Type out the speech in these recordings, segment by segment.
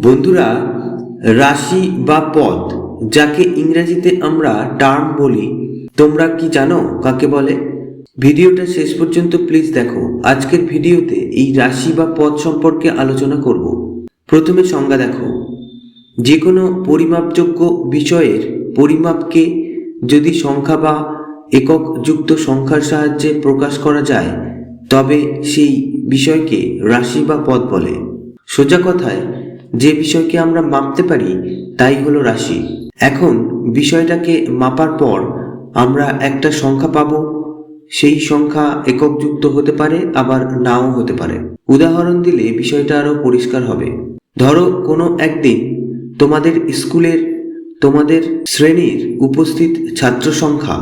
বন্ধুরা, রাশি বা পদ, যাকে ইংরেজিতে আমরা টার্ম বলি, তোমরা কি জানো কাকে বলে? ভিডিওটা শেষ পর্যন্ত প্লিজ দেখো। আজকের ভিডিওতে এই রাশি বা পদ সম্পর্কে আলোচনা করব। প্রথমে সংজ্ঞা দেখো। যে কোনো পরিমাপযোগ্য বিষয়ের পরিমাপকে যদি সংখ্যা বা একক যুক্ত সংখ্যার সাহায্যে প্রকাশ করা যায়, তবে সেই বিষয়কে রাশি বা পদ বলে। সোজা কথায় যে বিষয়কে আমরা মাপতে পারি, তাই হলো রাশি। এখন বিষয়টাকে মাপার পর আমরা একটা সংখ্যা পাব, সেই সংখ্যা এককযুক্ত হতে পারে, আবার নাও হতে পারে। উদাহরণ দিলে বিষয়টা আরও পরিষ্কার হবে। ধরো কোনো একদিন তোমাদের স্কুলের, তোমাদের শ্রেণির উপস্থিত ছাত্র সংখ্যা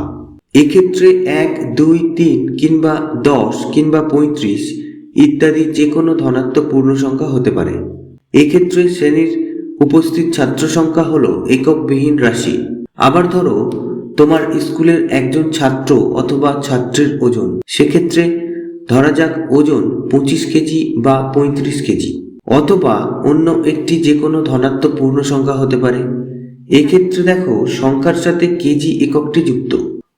এক্ষেত্রে এক, দুই, তিন কিংবা দশ কিংবা পঁয়ত্রিশ ইত্যাদি যে কোনো ধনাত্মক পূর্ণ সংখ্যা হতে পারে। এক্ষেত্রে শ্রেণির উপস্থিত ছাত্র সংখ্যা হলো এককবিহীন রাশি। আবার ধরো, তোমার স্কুলের একজন ছাত্র অথবা ছাত্রের ওজন। সেক্ষেত্রে ধরা যাক ওজন পঁচিশ কেজি বা পঁয়ত্রিশ কেজি। অথবা অন্য একটি যে কোনো ধনাত্মক পূর্ণ সংখ্যা হতে পারে। এক্ষেত্রে দেখো, সংখ্যার সাথে কেজি এককটি যুক্ত।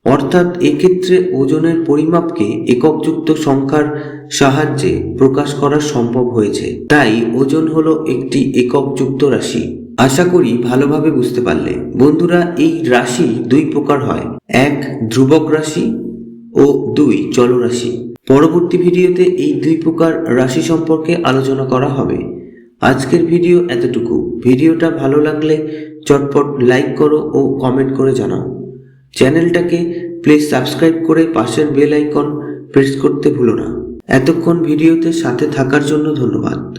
অর্থাৎ এক্ষেত্রে ওজনের পরিমাপকে এককযুক্ত সংখ্যার সাহায্যে প্রকাশ করা সম্ভব হয়েছে। তাই ওজন হলো একটি এককযুক্ত রাশি। আশা করি ভালোভাবে বুঝতে পারলে। বন্ধুরা, এই রাশি দুই প্রকার হয়। এক, ধ্রুবক রাশি ও দুই, চলরাশি। পরবর্তী ভিডিওতে এই দুই প্রকার রাশি সম্পর্কে আলোচনা করা হবে। আজকের ভিডিও এতটুকু। ভিডিওটা ভালো লাগলে চটপট লাইক করো ও কমেন্ট করে জানাও। চ্যানেলটাকে প্লিজ সাবস্ক্রাইব করে পাশের বেল আইকন প্রেস করতে ভুলো না। এতক্ষণ ভিডিওতে সাথে থাকার জন্য ধন্যবাদ।